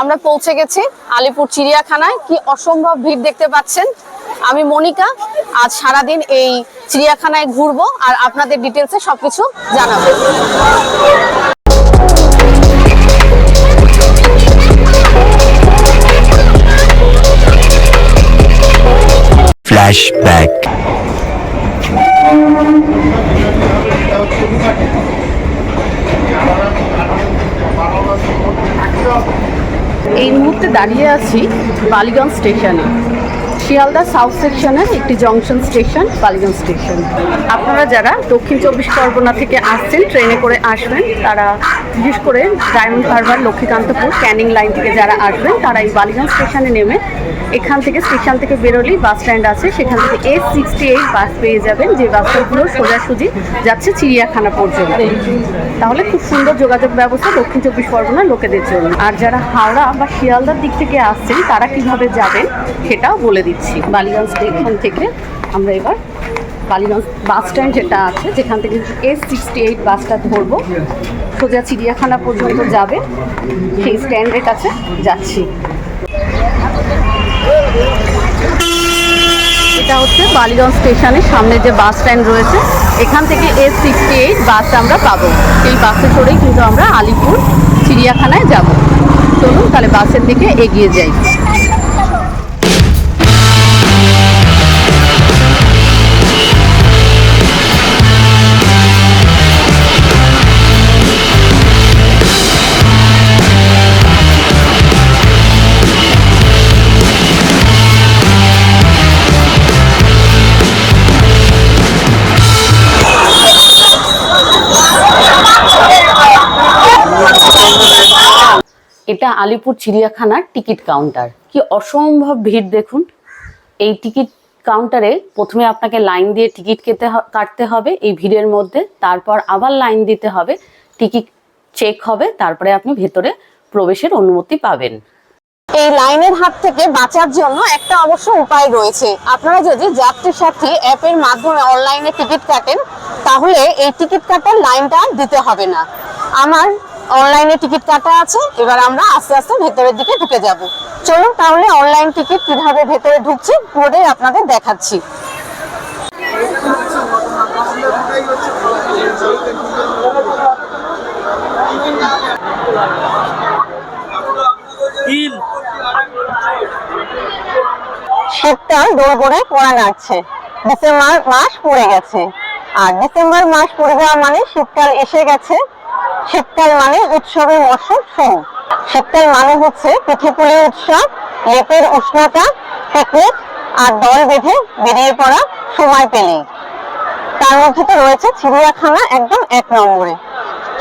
আমরা পৌঁছে গেছি আলিপুর চিড়িয়াখানায়। কি অসম্ভব ভিড় দেখতে পাচ্ছেন। আমি মনিকা, আজ সারাদিন এই চিড়িয়াখানায় ঘুরবো আর আপনাদের ডিটেলসে সবকিছু জানাব। Flashback. এই মুহূর্তে দাঁড়িয়ে আছি বালিগঞ্জ স্টেশনে। শিয়ালদা সাউথ সেকশনের একটি জংশন স্টেশন, বালিগঞ্জ স্টেশন। আপনারা যারা দক্ষিণ চব্বিশ পরগনা থেকে আসছেন, ট্রেনে করে আসবেন, তারা বিশেষ করে ডায়মন্ড হারবার, লক্ষ্মীকান্তপুর, ক্যানিং লাইন থেকে যারা আসবেন, তারা এই বালিগঞ্জ স্টেশনে নেমে এখান থেকে স্টেশন থেকে বেরোলেই বাস স্ট্যান্ড আছে। সেখান থেকে এস সিক্সটি এইট বাস পেয়ে যাবেন, যে বাসগুলো সোজাসুজি যাচ্ছে চিড়িয়াখানা পর্যন্ত। তাহলে খুব সুন্দর যোগাযোগ ব্যবস্থা, দক্ষিণ চব্বিশ পরগনার লোকেদের জন্য। আর যারা হাওড়া বা শিয়ালদার দিক থেকে আসছেন, তারা কীভাবে যাবেন, সেটাও বলে দিচ্ছি। বালিগঞ্জ স্টেশন থেকে আমরা এবার বালিগঞ্জ বাস স্ট্যান্ড যেটা আছে, যেখান থেকে এস সিক্সটি এইট বাসটা ধরবো। সোজা চিড়িয়াখানা পর্যন্ত যাবে। সেই স্ট্যান্ডের কাছে যাচ্ছি। এটা হচ্ছে বালিগঞ্জ স্টেশনের সামনে যে বাস স্ট্যান্ড রয়েছে। এখান থেকে এস সিক্সটি এইট বাস আমরা পাবো। এই বাসে করেই কিন্তু আমরা আলিপুর চিড়িয়াখানায় যাব। চলুন তাহলে বাসের দিকে এগিয়ে যাই। এটা আলিপুর চিড়িয়াখানার টিকিট কাউন্টার। কি অসম্ভব ভিড় দেখুন। এই টিকিট কাউন্টারে প্রথমে আপনাকে লাইন দিয়ে টিকিট কেটে কাটতে হবে এই ভিড়ের মধ্যে, তারপর আবার লাইন দিতে হবে, টিকিট চেক হবে, তারপরে আপনি ভেতরে প্রবেশের অনুমতি পাবেন। এই লাইনের হাত থেকে বাঁচার জন্য একটা অবশ্য উপায় রয়েছে। আপনারা যদি যাত্রী সাথী অ্যাপের মাধ্যমে অনলাইনে টিকিট কাটেন, তাহলে এই টিকিট কাটার লাইনটা দিতে হবে না। আমার অনলাইনে টিকিট কাটা আছে এবার আমরা আস্তে আস্তে ভেতরের দিকে ঢুকে যাব। চলুন তাহলে অনলাইন টিকিট কীভাবে ভেতরে ঢুকছি পুরোটাই আপনাদের দেখাচ্ছি। শীতকাল দোল করে পড়া নাড়ছে ডিসেম্বর মাস পড়ে গেছে। আর ডিসেম্বর মাস পড়ে যাওয়া মানে শীতকাল এসে গেছে। শীতকাল মানে উৎসবের মৌসুম শুরু শীতকাল মানে হচ্ছে পিঠেপুলির উৎসব, লেপের উষ্ণতা পিকনিক আর দল বেঁধে বেরিয়ে পড়া সময় পেলেই তার মধ্যে তো রয়েছে চিড়িয়াখানা একদম এক নম্বরে।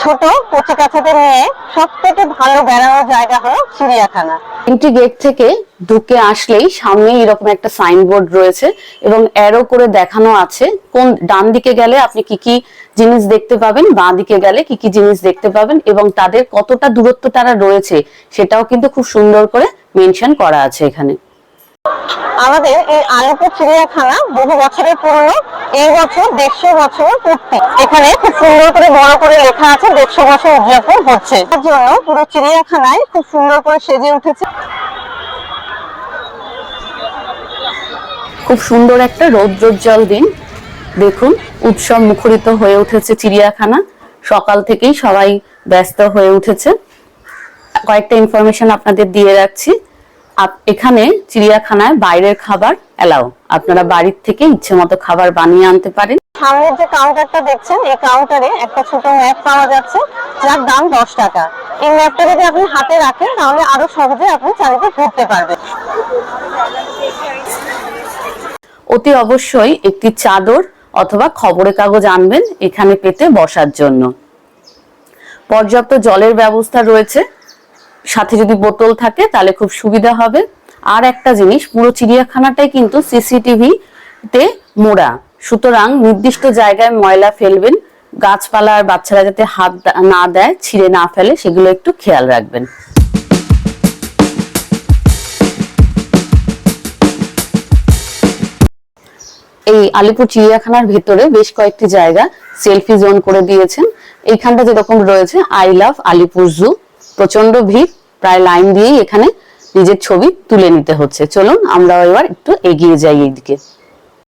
ছোট কচি কাছাদের নিয়ে সব থেকে ভালো বেড়ানোর জায়গা হলো চিড়িয়াখানা। এন্ট্রি গেট থেকে ঢুকে আসলেই সামনে এরকম একটা সাইনবোর্ড রয়েছে এবং অ্যারো করে দেখানো আছে কোন ডান দিকে গেলে আপনি কি কি জিনিস দেখতে পাবেন, বাঁ দিকে গেলে কি কি জিনিস দেখতে পাবেন এবং তাদের কতটা দূরত্ব তারা রয়েছে সেটাও কিন্তু খুব সুন্দর করে মেনশন করা আছে এখানে। আমাদের এই আলিপুর চিড়িয়াখানা বহু বছরের পুরনো এই বছর দেড়শো বছর পূর্তি। এখানে খুব সুন্দর করে বড় করে লেখা আছে দেড়শো বছর উদযাপন হচ্ছে। তার জন্য পুরো চিড়িয়াখানায় খুব সুন্দর করে সেজে উঠেছে। খুব সুন্দর একটা রৌদ্রোজ্জ্বল দিন। দেখুন, উৎসব মুখরিত হয়ে উঠেছে চিড়িয়াখানা। সকাল থেকেই সবাই ব্যস্ত হয়ে উঠেছে। কয়েকটা ইনফরমেশন আপনাদের দিয়ে রাখছি। এখানে চিড়িয়াখানায় বাইরের খাবার এলাও। আপনারা বাড়ির থেকে ইচ্ছে মতো খাবার বানিয়ে আনতে পারেন। সামনে যে কাউন্টারটা দেখছেন এই কাউন্টারে একটা ছোট ম্যাপ পাওয়া যাচ্ছে যার দাম দশ টাকা। এই ম্যাপটা যদি আপনি হাতে রাখেন তাহলে আরও সহজে আপনি চারিদিকে ঘুরতে পারবেন। অতি অবশ্যই একটি চাদর অথবা খবরের কাগজ আনবেন এখানে পেতে বসার জন্য। পর্যাপ্ত জলের ব্যবস্থা রয়েছে। সাথে যদি বোতল থাকে, তাহলে খুব সুবিধা হবে। আর একটা জিনিস, পুরো চিড়িয়াখানাটাই কিন্তু সিসিটিভি তে মোড়া। সুতরাং নির্দিষ্ট জায়গায় ময়লা ফেলবেন, গাছপালা আর বাচ্চারা যাতে হাত না দেয়, ছিঁড়ে না ফেলে, সেগুলো একটু খেয়াল রাখবেন। এই আলিপুর চিড়িয়াখানার ভেতরে বেশ কয়েকটি জায়গা সেলফি জোন করে দিয়েছেন। এইখানটা যেরকম রয়েছে, আই লাভ আলিপুর জু। প্রচণ্ড ভিড়, প্রায় লাইন দিয়েই এখানে নিজের ছবি তুলে নিতে হচ্ছে। চলুন আমরা এবার একটু এগিয়ে যাই এইদিকে।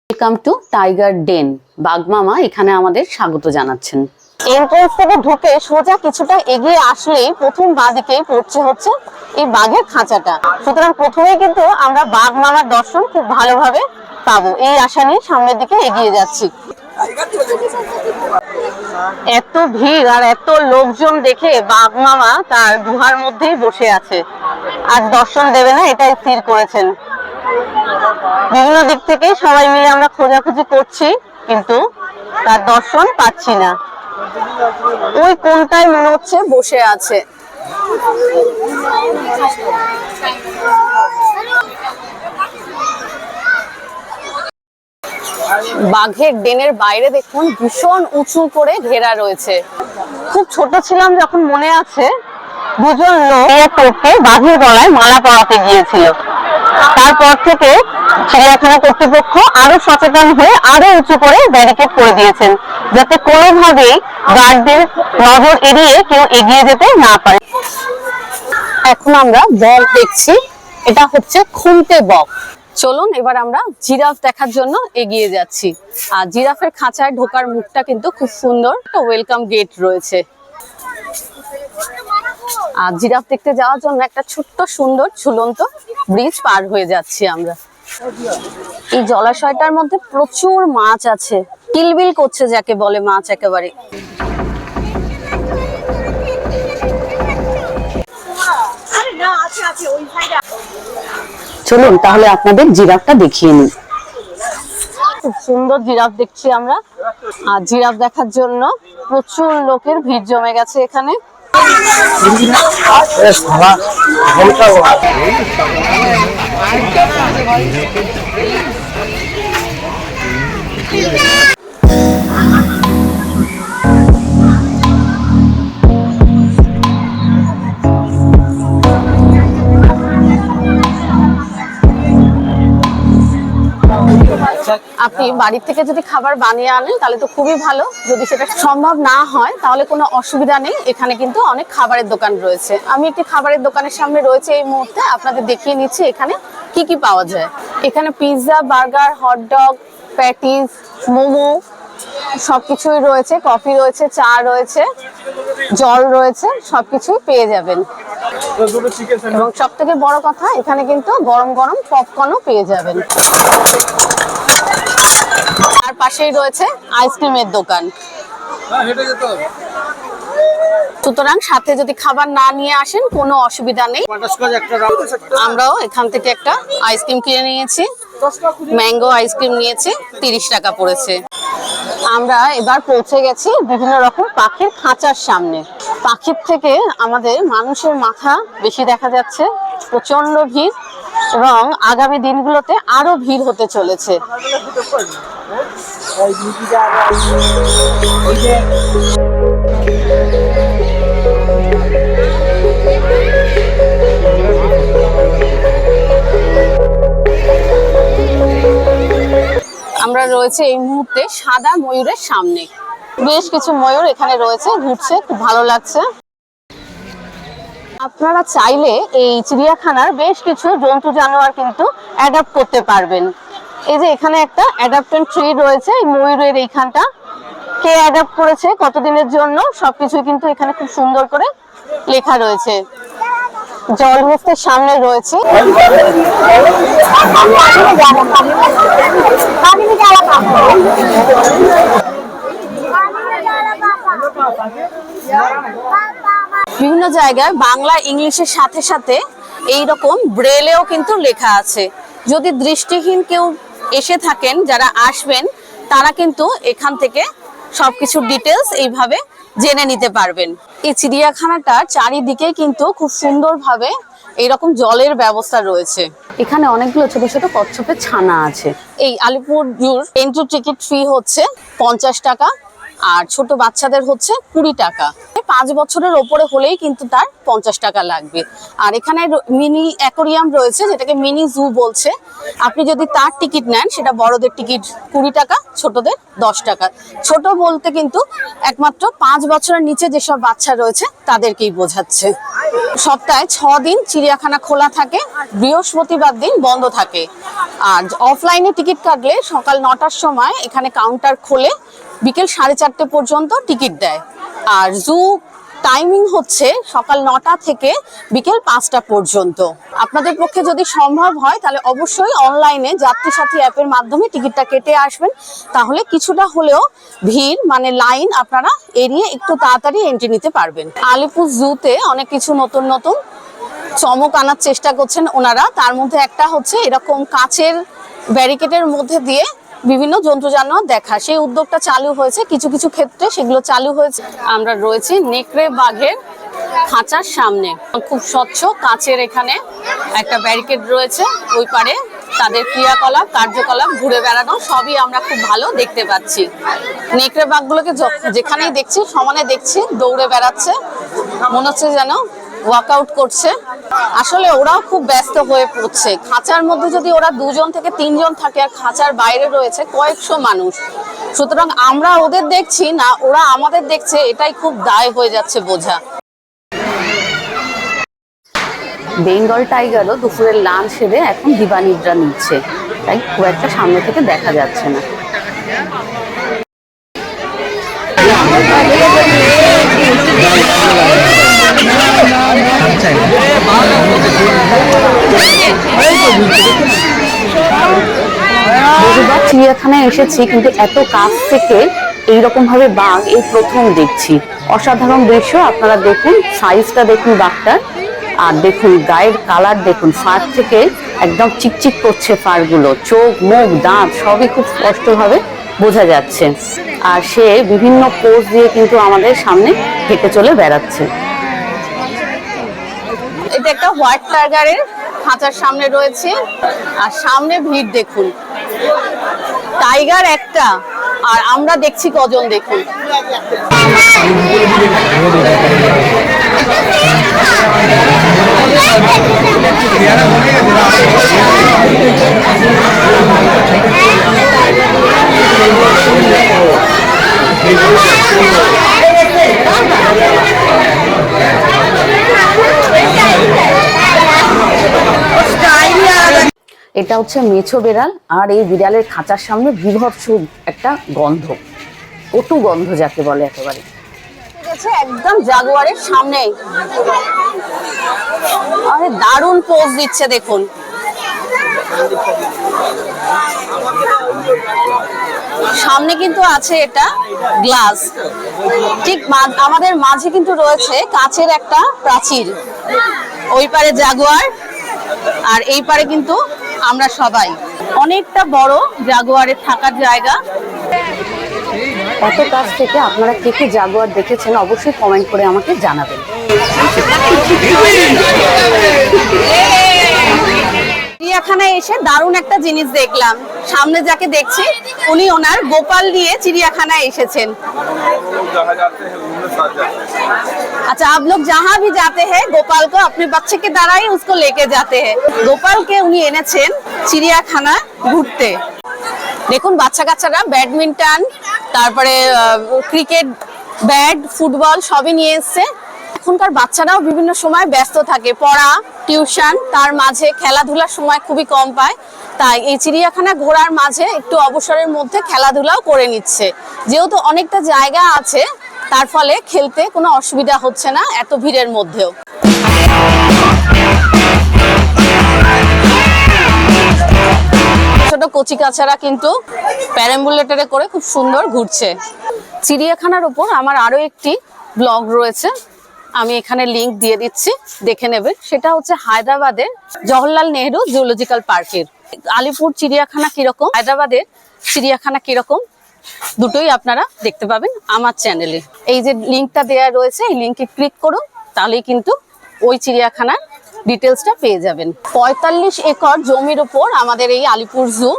ওয়েলকাম টু টাইগার ডেন বাগমামা এখানে আমাদের স্বাগত জানাচ্ছেন। এন্ট্রেন্স থেকে ঢুকে সোজা কিছুটা এগিয়ে আসলেই প্রথম বাঁদিকেই পড়ছে হচ্ছে এই বাঘের খাঁচাটা। সুতরাং প্রথমেই কিন্তু আমরা বাঘ মামার দর্শন খুব ভালোভাবে পাবো। এই আশা নিয়ে সামনের দিকে এগিয়ে যাচ্ছি। এত ভিড় আর এত লোকজন দেখে বাঘ মামা তার গুহার মধ্যেই বসে আছে। আর দর্শন দেবে না, এটাই স্থির করেছেন। বিভিন্ন দিক থেকে সবাই মিলে আমরা খোঁজাখুঁজি করছি, কিন্তু তার দর্শন পাচ্ছি না। ওই কোনটায় মনে হচ্ছে বসে আছে। বাঘের ডেনের বাইরে দেখুন ভীষণ উঁচু করে ঘেরা রয়েছে। খুব ছোট ছিলাম যখন মনে আছে দুজন লোক বাঘের গলায় মালা পরাতে গিয়েছিল। তারপর থেকে চিড়িয়াখানা কর্তৃপক্ষ আরও সচেতন হয়ে আরও উঁচু করে ব্যারিকেড করে দিয়েছেন যাতে কোনোভাবেই গার্ডদের নজর এড়িয়ে কেউ এগিয়ে যেতে না পারে। এখন আমরা বক দেখছি এটা হচ্ছে খুনতে বক। চলুন, এবার আমরা জিরাফ দেখার জন্য এগিয়ে যাচ্ছি। আর জিরাফের খাঁচায় ঢোকার মুখটা কিন্তু খুব সুন্দর একটা ওয়েলকাম গেট রয়েছে। আর জিরাফ দেখতে যাওয়ার জন্য একটা ছোট্ট, সুন্দর, ঝুলন্ত ব্রিজ পার হয়ে যাচ্ছি আমরা। এই জলাশয়টার মধ্যে প্রচুর মাছ আছে। কিলবিল করছে যাকে বলে মাছ একেবারে। চলুন তাহলে আপনাদের জিরাফটা দেখিয়ে নিই। খুব সুন্দর জিরাফ দেখছি আমরা। আর জিরাফ দেখার জন্য প্রচুর লোকের ভিড় জমে গেছে এখানে। আপনি বাড়ির থেকে যদি খাবার বানিয়ে আনেন, তাহলে তো খুবই ভালো। যদি সেটা সম্ভব না হয়, তাহলে কোনো অসুবিধা নেই। এখানে কিন্তু অনেক খাবারের দোকান রয়েছে। আমি একটি খাবারের দোকানের সামনে রয়েছে এই মুহূর্তে। আপনাদের দেখিয়ে নিচ্ছি এখানে কি কি পাওয়া যায়। এখানে pizza, burger hotdog patties momo, সবকিছুই রয়েছে। কফি রয়েছে, চা রয়েছে, জল রয়েছে, সবকিছুই পেয়ে যাবেন। এবং সব থেকে বড় কথা, এখানে কিন্তু গরম গরম পপকর্নও পেয়ে যাবেন। পাশেই রয়েছে আইসক্রিমের দোকান। সুতরাং সাথে যদি খাবার না নিয়ে আসেন, কোনো অসুবিধা নেই। আমরাও এখান থেকে একটা আইসক্রিম কিনে নিয়েছি। ম্যাঙ্গো আইসক্রিম নিয়েছি, তিরিশ টাকা পড়েছে। আমরা এবার পৌঁছে গেছি বিভিন্ন রকম পাখির খাঁচার সামনে। পাখির থেকে আমাদের মানুষের মাথা বেশি দেখা যাচ্ছে প্রচণ্ড ভিড় এবং আগামী দিনগুলোতে আরও ভিড় হতে চলেছে। আমরা রয়েছে এই মুহূর্তে সাদা ময়ূরের সামনে। বেশ কিছু ময়ূর এখানে রয়েছে, ঘুরছে, খুব ভালো লাগছে। আপনারা চাইলে এই চিড়িয়াখানার বেশ কিছু জন্তু জানোয়ার কিন্তু অ্যাডাপ্ট করতে পারবেন। এই যে এখানে একটা অ্যাডাপ্টেন্ট ট্রি রয়েছে, এই ময়ূরের এইখানটা। কে অ্যাডাপ্ট করেছে, কতদিনের জন্য সবকিছু কিন্তু এখানে খুব সুন্দর করে লেখা রয়েছে। জল মুক্তের সামনে রয়েছে। বিভিন্ন জায়গায় বাংলা ইংলিশের সাথে সাথে এই রকম ব্রেলেও কিন্তু লেখা আছে। যদি দৃষ্টিহীন কেউ এসে থাকেন, যারা আসবেন, তারা কিন্তু এখান থেকে সবকিছু ডিটেলস এইভাবে জেনে নিতে পারবেন। এই চিড়িয়াখানাটা চারিদিকে কিন্তু খুব সুন্দরভাবে এইরকম জলের ব্যবস্থা রয়েছে। এখানে অনেকগুলো ছোট ছোট কচ্ছপের ছানা আছে। এই Alipore zoo entry ticket fee হচ্ছে পঞ্চাশ টাকা। আর ছোট বাচ্চাদের হচ্ছে কুড়ি টাকা। পাঁচ বছরের ওপরে হলেই কিন্তু তার পঞ্চাশ টাকা লাগবে। আর এখানে মিনি অ্যাকোরিয়াম রয়েছে, যেটাকে মিনি জু বলছে। আপনি যদি তার টিকিট নেন, সেটা বড়দের টিকিট কুড়ি টাকা, ছোটদের দশ টাকা। ছোট বলতে কিন্তু একমাত্র পাঁচ বছরের নিচে যেসব বাচ্চা রয়েছে, তাদেরকেই বোঝাচ্ছে। সপ্তাহে ছ দিন চিড়িয়াখানা খোলা থাকে, বৃহস্পতিবার দিন বন্ধ থাকে। আর অফলাইনে টিকিট কাটলে সকাল নটার সময় এখানে কাউন্টার খোলে বিকেল সাড়ে চারটে পর্যন্ত টিকিট দেয়। আর জু টাইমিং হচ্ছে সকাল নটা থেকে বিকেল পাঁচটা পর্যন্ত। আপনাদের পক্ষে যদি সম্ভব হয়, তাহলে অবশ্যই অনলাইনে যাত্রী সাথী অ্যাপের মাধ্যমে টিকিটটা কেটে আসবেন। তাহলে কিছুটা হলেও ভিড় মানে লাইন আপনারা এড়িয়ে একটু তাড়াতাড়ি এন্ট্রি নিতে পারবেন। আলিপুর জুতে অনেক কিছু নতুন নতুন চমক আনার চেষ্টা করছেন ওনারা। তার মধ্যে একটা হচ্ছে এরকম কাচের ব্যারিকেডের মধ্যে দিয়ে বিভিন্ন জন্তু জানোয়ার দেখা। সেই উদ্যোগটা চালু হয়েছে। কিছু কিছু ক্ষেত্রে সেগুলো চালু হয়েছে। আমরা রয়েছি নেকড়ে বাঘের খাঁচার সামনে। খুব স্বচ্ছ, কাঁচের এখানে একটা ব্যারিকেড রয়েছে ওই পারে তাদের ক্রিয়াকলাপ, কার্যকলাপ, ঘুরে বেড়ানো, সবই আমরা খুব ভালো দেখতে পাচ্ছি। নেকড়ে বাঘগুলোকে যেখানেই দেখছি, সমানে দেখছি, দৌড়ে বেড়াচ্ছে। মনে হচ্ছে যেন ওয়ার্কআউট করছে। আসলে ওরাও খুব ব্যস্ত হয়ে পড়ছে। খাঁচার মধ্যে যদি ওরা দুজন থেকে তিনজন থাকে আর খাঁচার বাইরে রয়েছে কয়েকশো মানুষ। সুতরাং আমরা ওদের দেখছি না, ওরা আমাদের দেখছে, এটাই খুব দায় হয়ে যাচ্ছে বোঝা। বেঙ্গল টাইগারও দুপুরের লাঞ্চ সেরে এখন দিবানিদ্রা নিচ্ছে। তাই খুব একটা সামনে থেকে দেখা যাচ্ছে না। চিড়িয়াখানায় এসেছি, কিন্তু এত কাছ থেকে এইরকম ভাবে বাঘ এই প্রথম দেখছি। অসাধারণ দৃশ্য, আপনারা দেখুন সাইজটা দেখুন বাঘটার, আর দেখুন গায়ের কালার দেখুন ফার থেকে একদম চিকচিক করছে ফারগুলো চোখ, মুখ, দাঁত, সবই খুব স্পষ্টভাবে বোঝা যাচ্ছে। আর সে বিভিন্ন পোজ দিয়ে কিন্তু আমাদের সামনে হেঁটে চলে বেড়াচ্ছে। এটা একটা হোয়াইট টার্গারের খাঁচার সামনে রয়েছে। আর সামনে ভিড় দেখুন। টাইগার একটা, আর আমরা দেখছি কজন দেখুন। এটা হচ্ছে মেছো বেড়াল আর এই বিড়ালের খাঁচার সামনে বিভৎস একটা গন্ধ, কটু গন্ধ যাকে বলে একেবারে। একদম জাগুয়ারের সামনে। আরে দারুণ পোজ দিচ্ছে, দেখুন। সামনে কিন্তু আছে এটা গ্লাস ঠিক আমাদের মাঝে কিন্তু রয়েছে কাচের একটা প্রাচীর। ওই পারে জাগুয়ার, আর এই পারে কিন্তু আমরা সবাই। অনেকটা বড় জাগুয়ারের থাকার জায়গা। এত কাছ থেকে আপনারা কে কে জাগুয়ার দেখেছেন অবশ্যই কমেন্ট করে আমাকে জানাবেন। চিড়িয়াখানায় এসে দারুণ একটা জিনিস দেখলাম। সামনে যাকে দেখছি উনি ওনার গোপাল নিয়ে চিড়িয়াখানায় এসেছেন। लोग जहाँ जाते हैं उनमें साथ जाते हैं अच्छा आप लोग जहाँ भी जाते हैं गोपाल को अपने बच्चे के द्वारा ही उसको लेके जाते हैं গোপালকে উনি এনেছেন চিড়িয়াখানা ঘুরতে দেখুন বাচ্চা কাচ্চারা ব্যাডমিন্টন তারপরে ক্রিকেট ব্যাট ফুটবল সবই নিয়ে এসছে এখনকার বাচ্চারাও বিভিন্ন সময় ব্যস্ত থাকে পড়া টিউশন তার মাঝে খেলাধুলার সময় খুবই কম পায় তাই এই চিড়িয়াখানা ঘোরার মাঝে একটু অবসরের মধ্যে খেলাধুলাও করে নিচ্ছে যেহেতু অনেকটা জায়গা আছে তার ফলে খেলতে কোনো অসুবিধা হচ্ছে না এত ভিড়ের মধ্যেও। ছোট কচি কাচারা কিন্তু প্যারাম্বুলেটারে করে খুব সুন্দর ঘুরছে। চিড়িয়াখানার উপর আমার আরও একটি ব্লগ রয়েছে। আমি এখানে লিংক দিয়ে দিচ্ছি, দেখে নেবে। সেটা হচ্ছে হায়দ্রাবাদের জওহরলাল নেহরু জুলজিক্যাল পার্কের আলিপুর চিড়িয়াখানা কীরকম? হায়দ্রাবাদের চিড়িয়াখানা কীরকম? দুটোই আপনারা দেখতে পাবেন আমার চ্যানেলে এই যে লিঙ্কটা দেওয়া রয়েছে, এই লিংকে ক্লিক করুন, তাহলেই কিন্তু ওই চিড়িয়াখানার ডিটেলসটা পেয়ে যাবেন। পঁয়তাল্লিশ একর জমির উপর আমাদের এই আলিপুর জু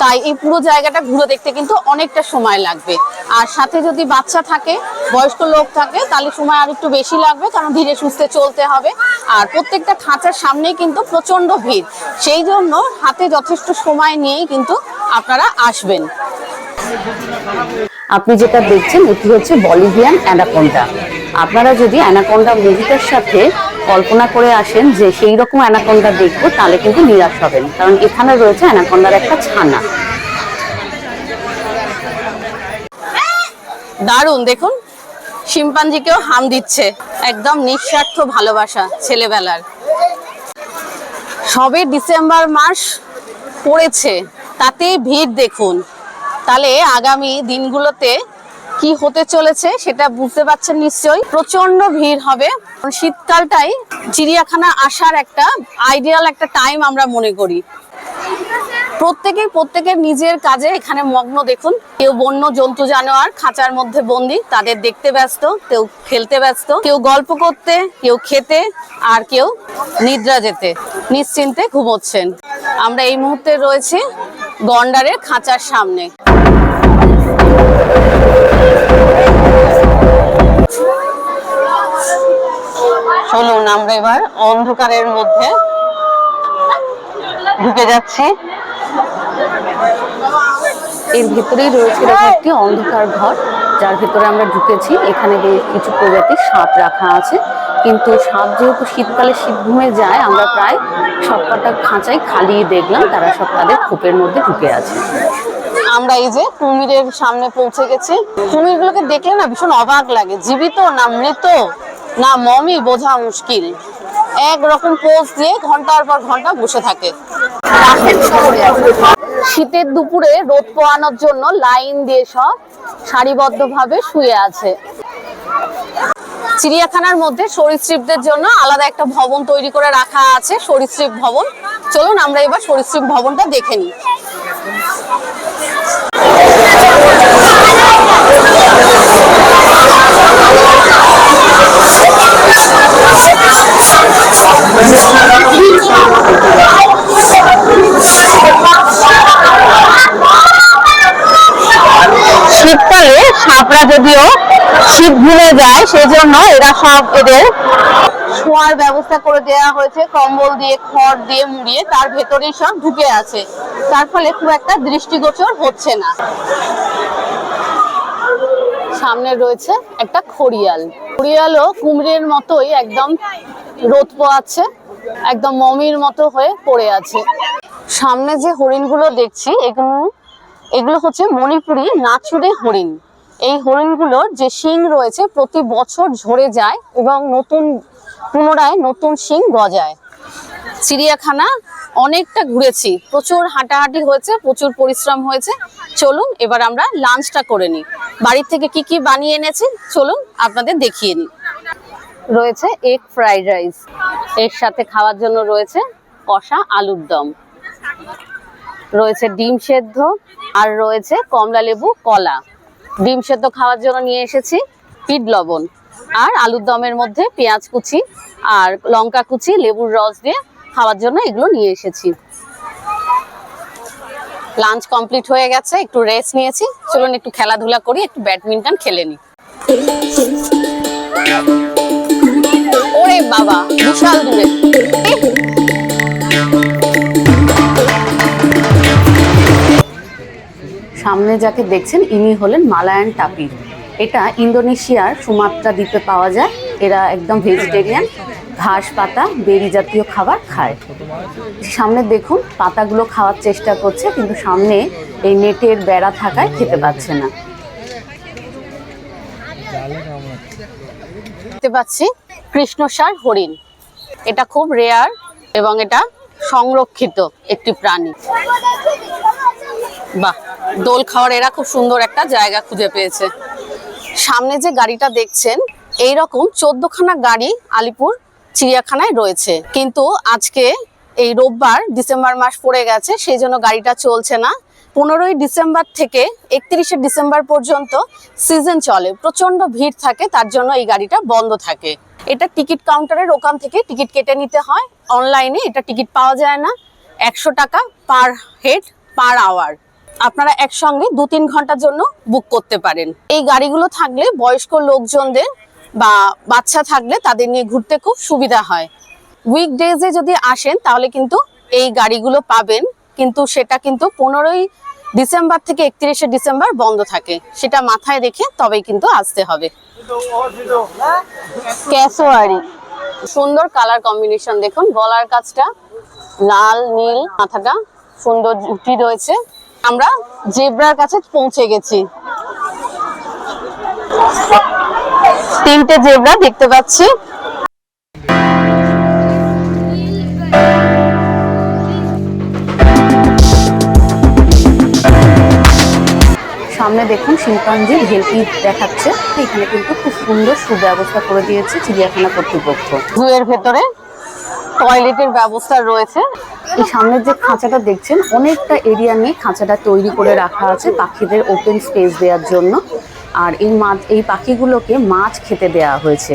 তাই এই পুরো জায়গাটা ঘুরে দেখতে কিন্তু অনেকটা সময় লাগবে। আর সাথে যদি বাচ্চা থাকে, বয়স্ক লোক থাকে, তাহলে সময় আর একটু বেশি লাগবে, কারণ ধীরে সুস্থে চলতে হবে। আর প্রত্যেকটা খাঁচার সামনেই কিন্তু প্রচণ্ড ভিড়। সেই জন্য হাতে যথেষ্ট সময় নিয়েই কিন্তু আপনারা আসবেন। আপনি যেটা দেখছেন, এটি হচ্ছে বলিভিয়ান অ্যানাকোন্ডা। আপনারা যদি অ্যানাকোন্ডা মুভিটার সাথে কল্পনা করে আসেন যে সেই রকম অ্যানাকোন্ডা দেখব, তাহলে কিন্তু নিরাশ হবেন, কারণ এখানে রয়েছে অ্যানাকোন্ডার একটা ছানা। দারুণ, দেখুন, শিম্পাঞ্জিকেও হাম দিচ্ছে, একদম নিঃস্বার্থ ভালোবাসা ছেলেবেলার। সবে ডিসেম্বর মাস পড়েছে, তাতেই ভিড় দেখুন। তাহলে আগামী দিনগুলোতে কি হতে চলেছে সেটা বুঝতে পারছেন নিশ্চয়ই। প্রচণ্ড ভিড় হবে। শীতকালটাই চিড়িয়াখানা আসার একটা আইডিয়াল একটা টাইম আমরা মনে করি। প্রত্যেকে প্রত্যেকের নিজের কাজে এখানে মগ্ন। দেখুন, কেউ বন্য, জন্তু, জানোয়ার খাঁচার মধ্যে বন্দি, তাদের দেখতে ব্যস্ত, কেউ খেলতে ব্যস্ত, কেউ গল্প করতে, কেউ খেতে, আর কেউ নিদ্রা যেতে, নিশ্চিন্তে ঘুমোচ্ছেন। আমরা এই মুহূর্তে রয়েছি গন্ডারের খাঁচার সামনে। চলুন আমরা এবার অন্ধকারের মধ্যে ঢুকে যাচ্ছি। এর ভিতরেই রয়েছে একটি অন্ধকার ঘর, যার ভিতরে আমরা ঢুকেছি। এখানে কিছু প্রজাতির সাপ রাখা আছে। কিন্তু সাপ যেহেতু শীতকালে শীত ঘুমে যায়, আমরা প্রায় সবকটা খাঁচাই খালি দেখলাম, তারা সব তাদের খোপের মধ্যে ঢুকে আছে। আমরা এই যে কুমিরের সামনে পৌঁছে গেছি। কুমিরগুলোকে দেখলে না ভীষণ অবাক লাগে। জীবিত না মৃত, না মমি বোঝা মুশকিল। এক রকম পোজ দিয়ে ঘণ্টার পর ঘণ্টা বসে থাকে। শীতের দুপুরে রোদ পোয়ানোর জন্য লাইন দিয়ে সব সারিবদ্ধভাবে শুয়ে আছে। চিড়িয়াখানার মধ্যে সরীসৃপদের জন্য আলাদা একটা ভবন তৈরি করে রাখা আছে, সরীসৃপ ভবন। চলুন আমরা এবার সরীসৃপ ভবনটা দেখে নিই শীতকালে সাপরা যদিও শীত ভুলে যায়, সেজন্য এরা সব এদের শোয়ার ব্যবস্থা করে দেওয়া হয়েছে। কম্বল দিয়ে, খড় দিয়ে, মুড়িয়ে তার ভেতরেই সব ঢুকে আছে। তার ফলে খুব একটা দৃষ্টিগোচর হচ্ছে না। সামনে রয়েছে একটা খড়িয়াল। খড়িয়ালও কুমড়ের মতোই একদম রোদ পোয়াচ্ছে, একদম মমির মতো হয়ে পড়ে আছে। সামনে যে হরিণগুলো দেখছি, এগুলো এগুলো হচ্ছে মণিপুরি নাচুরে হরিণ। এই হরিণগুলোর যে শিং রয়েছে প্রতি বছর ঝরে যায় এবং নতুন, পুনরায় নতুন শিং গজায়। চিড়িয়াখানা অনেকটা ঘুরেছি, প্রচুর হাঁটাহাঁটি হয়েছে, প্রচুর পরিশ্রম হয়েছে। চলুন এবার আমরা লাঞ্চটা করে নিই। বাড়ির থেকে কি কি বানিয়ে এনেছি? চলুন আপনাদের দেখিয়ে নিই। রয়েছে এগ ফ্রাইড রাইস এর সাথে খাওয়ার জন্য রয়েছে কষা আলুর দম। রয়েছে ডিম সেদ্ধ, আর রয়েছে কমলা লেবু কলা। ডিম সেদ্ধ খাওয়ার জন্য নিয়ে এসেছি পিড লবণ আর আলুর দমের মধ্যে পেঁয়াজ কুচি আর লঙ্কা কুচি, লেবুর রস দিয়ে খাওয়ার জন্য এগুলো নিয়ে এসেছি। লাঞ্চ কমপ্লিট হয়ে গেছে, একটু রেস্ট নিয়েছি। চলুন একটু খেলাধুলা করি, একটু ব্যাডমিন্টন খেলে নি। ওরে বাবা, বিশাল দূরে। সামনে যাকে দেখছেন, ইনি হলেন মালায়ান টাপির এটা ইন্দোনেশিয়ার সুমাত্রা দ্বীপে পাওয়া যায়। এরা একদম ভেজিটেরিয়ান ঘাস পাতা, বেরি জাতীয় খাবার খায়। সামনে দেখুন, পাতাগুলো খাওয়ার চেষ্টা করছে, কিন্তু সামনে এই নেটের বেড়া থাকায় খেতে পাচ্ছে না। দেখতে পাচ্ছি কৃষ্ণসার হরিণ। এটা খুব রেয়ার এবং এটা সংরক্ষিত একটি প্রাণী। বাহ, দোল খাওয়ার এরা খুব সুন্দর একটা জায়গা খুঁজে পেয়েছে। সামনে যে গাড়িটা দেখছেন এই রকম চোদ্দখানা গাড়ি আলিপুর চিড়িয়াখানায় রয়েছে। কিন্তু আজকে এই রোববার ডিসেম্বর মাস পড়ে গেছে, সেই জন্য গাড়িটা চলছে না। পনেরোই ডিসেম্বর থেকে একত্রিশে ডিসেম্বর পর্যন্ত সিজন চলে প্রচণ্ড ভিড় থাকে, তার জন্য এই গাড়িটা বন্ধ থাকে। এটা টিকিট কাউন্টারের ওখান থেকে টিকিট কেটে নিতে হয়, অনলাইনে এটা টিকিট পাওয়া যায় না। একশো টাকা পার হেড, পার আওয়ার। আপনারা একসঙ্গে দু তিন ঘণ্টার জন্য বুক করতে পারেন। এই গাড়িগুলো থাকলে বয়স্ক লোকজনদের বা বাচ্চা থাকলে তাদের নিয়ে ঘুরতে খুব সুবিধা হয়। উইকডেজে যদি আসেন, তাহলে কিন্তু এই গাড়িগুলো পাবেন। কিন্তু সেটা কিন্তু পনেরোই ডিসেম্বর থেকে একত্রিশে ডিসেম্বর বন্ধ থাকে। সেটা মাথায় রেখে তবেই কিন্তু আসতে হবে। ক্যাসোয়ারি। সুন্দর কালার কম্বিনেশন দেখুন। গলার কাজটা লাল, নীল, মাথাটা সুন্দর জুটি রয়েছে। আমরা জেব্রার কাছে পৌঁছে গেছি। তিনটে জেব্রা দেখতে পাচ্ছি। সামনে দেখুন শিম্পাঞ্জির ভেলকি দেখাচ্ছে। এখানে কিন্তু খুব সুন্দর সুব্যবস্থা করে দিয়েছে চিড়িয়াখানা কর্তৃপক্ষ। জুয়ের ভেতরে টয়লেটের ব্যবস্থা রয়েছে। এই সামনের যে খাঁচাটা দেখছেন অনেকটা এরিয়া নিয়ে খাঁচাটা তৈরি করে রাখা আছে পাখিদের ওপেন স্পেস দেওয়ার জন্য। আর এই মাছ এই পাখিগুলোকে মাছ খেতে দেওয়া হয়েছে।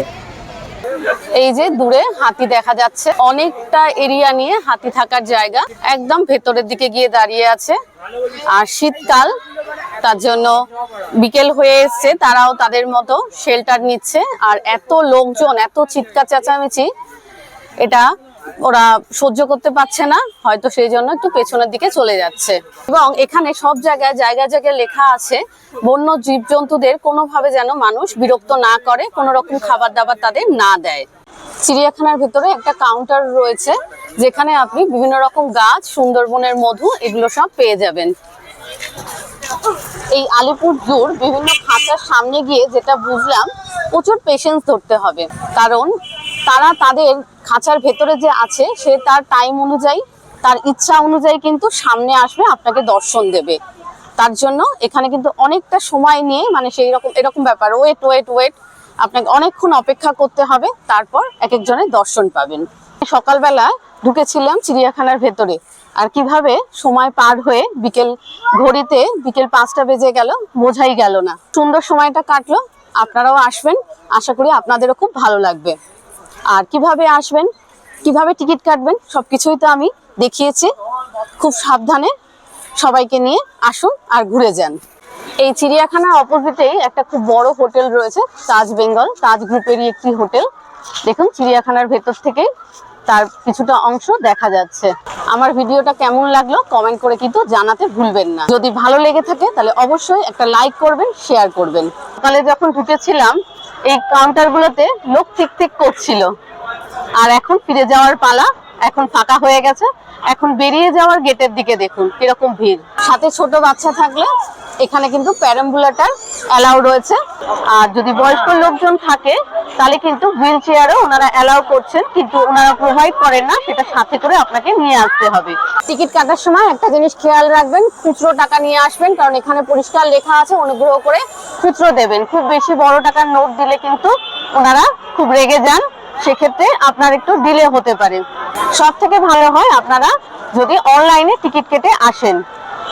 এই যে দূরে হাতি দেখা যাচ্ছে অনেকটা এরিয়া নিয়ে হাতি থাকার জায়গা একদম ভেতরের দিকে গিয়ে দাঁড়িয়ে আছে। আর শীতকাল তার জন্য বিকেল হয়ে এসছে তারাও তাদের মতো শেল্টার নিচ্ছে। আর এত লোকজন এত চিৎকার চেঁচামেচি এটা ওরা সহ্য করতে পারছে না, হয়তো সেই জন্য একটু পেছনের দিকে চলে যাচ্ছে। এবং এখানে সব জায়গায় জায়গায় জায়গায় লেখা আছে, বন্য জীবজন্তুদের কোনোভাবে যেন মানুষ বিরক্ত না করে কোনো রকম খাবার দাবার তাদের না দেয়। চিড়িয়াখানার ভেতরে একটা কাউন্টার রয়েছে, যেখানে আপনি বিভিন্ন রকম গাছ, সুন্দরবনের মধু, এগুলো সব পেয়ে যাবেন। এই আলিপুর জুর বিভিন্ন খাঁচার সামনে গিয়ে যেটা বুঝলাম, প্রচুর পেশেন্স ধরতে হবে। কারণ তারা তাদের খাঁচার ভেতরে যে আছে, সে তার টাইম অনুযায়ী, তার ইচ্ছা অনুযায়ী কিন্তু সামনে আসবে, আপনাকে দর্শন দেবে। তার জন্য এখানে কিন্তু অনেকটা সময় নিয়ে মানে সেই রকম, এরকম ব্যাপার। ওয়েট ওয়েট ওয়েট আপনাকে অনেকক্ষণ অপেক্ষা করতে হবে, তারপর এক একজনের দর্শন পাবেন। সকালবেলা ঢুকেছিলাম চিড়িয়াখানার ভেতরে। আর কীভাবে সময় পার হয়ে বিকেল ঘড়িতে বিকেল পাঁচটা বেজে গেল, বোঝাই গেল না। সুন্দর সময়টা কাটলো, আপনারাও আসবেন। আশা করি আপনাদেরও খুব ভালো লাগবে। আর কীভাবে আসবেন, কীভাবে টিকিট কাটবেন, সবকিছুই তো আমি দেখিয়েছি। খুব সাবধানে সবাইকে নিয়ে আসুন আর ঘুরে যান। এই চিড়িয়াখানার অপোজিটেই একটা খুব বড় হোটেল রয়েছে, তাজ বেঙ্গল। তাজ গ্রুপেরই একটি হোটেল। দেখুন, চিড়িয়াখানার ভেতর থেকে তার কিছুটা অংশ দেখা যাচ্ছে। আমার ভিডিওটা কেমন লাগল কমেন্ট করে কিন্তু জানাতে ভুলবেন না। যদি ভালো লেগে থাকে, তাহলে অবশ্যই একটা লাইক করবেন, শেয়ার করবেন। সকালে যখন ঢুকেছিলাম এই কাউন্টারগুলোতে লোক ঠিক ঠিক করছিল। আর এখন ফিরে যাওয়ার পালা, এখন ফাঁকা হয়ে গেছে। এখন বেরিয়ে যাওয়ার গেটের দিকে দেখুন, কীরকম ভিড়। সাথে ছোট বাচ্চা থাকলে এখানে কিন্তু প্যারাম্বুলাটার অ্যালাউ রয়েছে। আর যদি বয়স্ক লোকজন থাকে, তাহলে কিন্তু হুইল চেয়ারও ওনারা অ্যালাউ করছেন, কিন্তু ওনারা প্রোভাইড করেন না, সেটা সাথে করে আপনাকে নিয়ে আসতে হবে। টিকিট কাটার সময় একটা জিনিস খেয়াল রাখবেন, খুচরো টাকা নিয়ে আসবেন, কারণ এখানে পরিষ্কার লেখা আছে, অনুগ্রহ করে খুচরো দেবেন। খুব বেশি বড় টাকার নোট দিলে কিন্তু ওনারা খুব রেগে যান, সেক্ষেত্রে আপনার একটু ডিলে হতে পারে। সব থেকে ভালো হয় আপনারা যদি অনলাইনে টিকিট কেটে আসেন।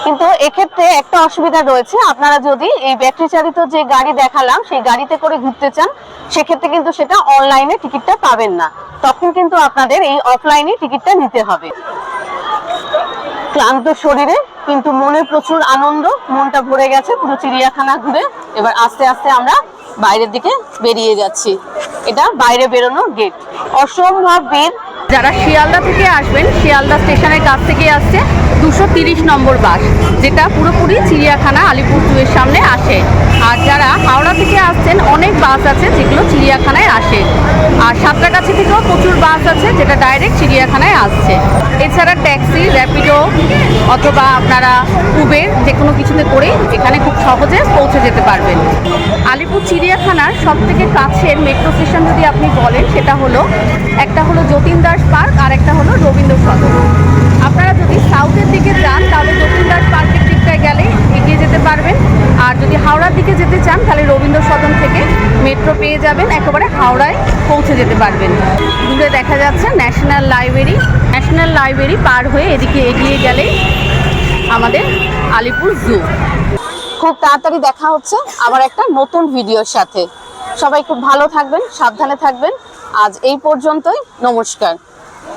কিন্তু এক্ষেত্রে একটা অসুবিধা রয়েছে। আপনারা যদি এই ব্যাটারি চালিত যে গাড়ি দেখালাম, সেই গাড়িতে করে ঘুরতে চান, সেক্ষেত্রে কিন্তু সেটা অনলাইনে টিকিটটা পাবেন না। তখন কিন্তু আপনাদের এই অফলাইনে টিকিটটা নিতে হবে। ক্লান্ত শরীরে, কিন্তু মনে প্রচুর আনন্দ, মনটা ভরে গেছে পুরো চিড়িয়াখানা ঘুরে। এবার আস্তে আস্তে আমরা বাইরের দিকে বেরিয়ে যাচ্ছি। এটা বাইরে বেরোনো গেট অসম্ভব ভিড়। যারা শিয়ালদা থেকে আসবেন, শিয়ালদা স্টেশনের কাছ থেকে আসছে দুশো নম্বর বাস যেটা পুরোপুরি চিড়িয়াখানা আলিপুরদুয়ের সামনে আসে। আর যারা হাওড়া থেকে আসছেন, অনেক বাস আছে যেগুলো চিড়িয়াখানায় আসে। আর সাঁতরাগাছি থেকেও প্রচুর বাস আছে যেটা ডাইরেক্ট চিড়িয়াখানায় আসছে। এছাড়া ট্যাক্সি, র্যাপিডো অথবা আপনারা উবের যে কোনো কিছুতে করে এখানে খুব সহজে পৌঁছে যেতে পারবেন। আলিপুর চিড়িয়াখানার সব থেকে কাছের মেট্রো স্টেশন যদি আপনি বলেন, সেটা হলো একটা হলো যতীন দাস পার্ক আর একটা হলো রবীন্দ্র সদন আপনারা যদি সাউথের দিকে যান, তাহলে যতীন দাস পার্কের দিকটায় গেলে যেতে পারবেন। আর যদি হাওড়ার দিকে যেতে চান, তাহলে রবীন্দ্র সদন থেকে মেট্রো পেয়ে যাবেন। একেবারে হাওড়ায় পৌঁছে যেতে পারবেন। দূরে দেখা যাচ্ছে ন্যাশনাল লাইব্রেরি। ন্যাশনাল লাইব্রেরি পার হয়ে এদিকে এগিয়ে গেলে আমাদের আলিপুর জু। খুব তাড়াতাড়ি দেখা হচ্ছে আবার একটা নতুন ভিডিওর সাথে। সবাই খুব ভালো থাকবেন, সাবধানে থাকবেন। আজ এই পর্যন্তই। নমস্কার।